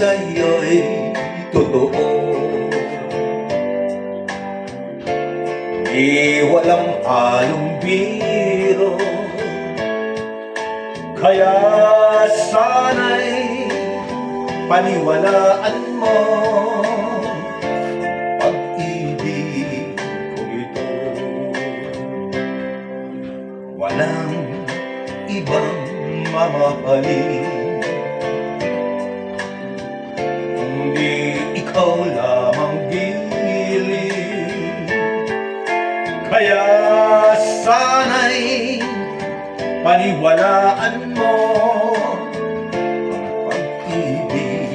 sa'yo'y totoo. Di walang halong biro. Kaya sana'y paniwalaan mo. Pag-ibig ko ito. Walang ibang mamahalin Kaya sana'y paniwalaan mo. Ang pag-ibig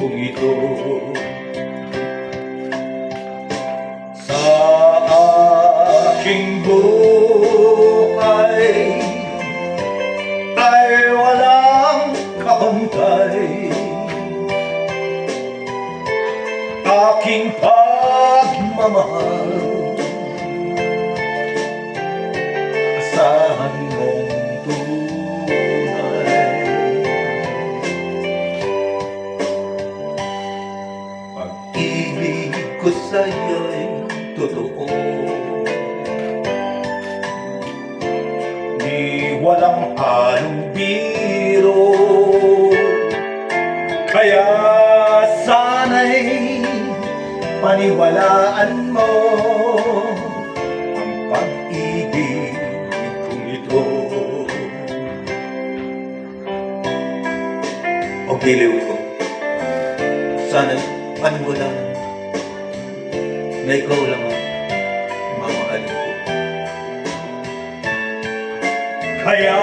kong ito. Sa aking buhay ay walang kapantay Aking pagmamahal Asahan mong tunay Pag-ibig ko sa'yo'y totoo Di walang halong biro Kaya sana'y paniwalaan mo O giliw ko Sana'y paniwalaan Na ikaw lang ang mamahalin ko Kaya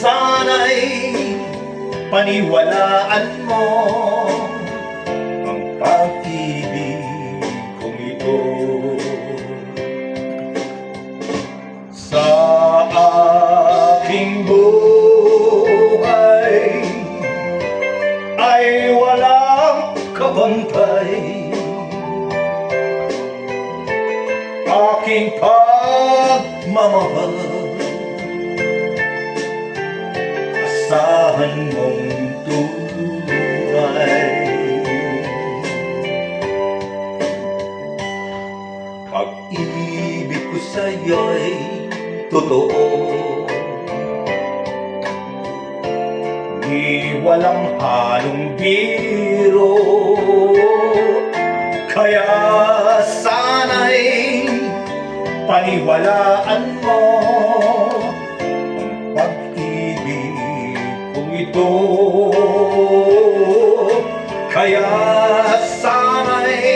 sana'y paniwalaan mo ang pag-ibig kong ito. Sa aking buhay ay walang kabantay. Aking pagmamahal asahan mong tunay. Pag-ibig ko sa'yo'y totoo Di walang halong biro. Kaya sana'y paniwalaan mo. Ang pag-ibig kong ito. Kaya sana'y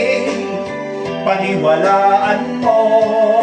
paniwalaan mo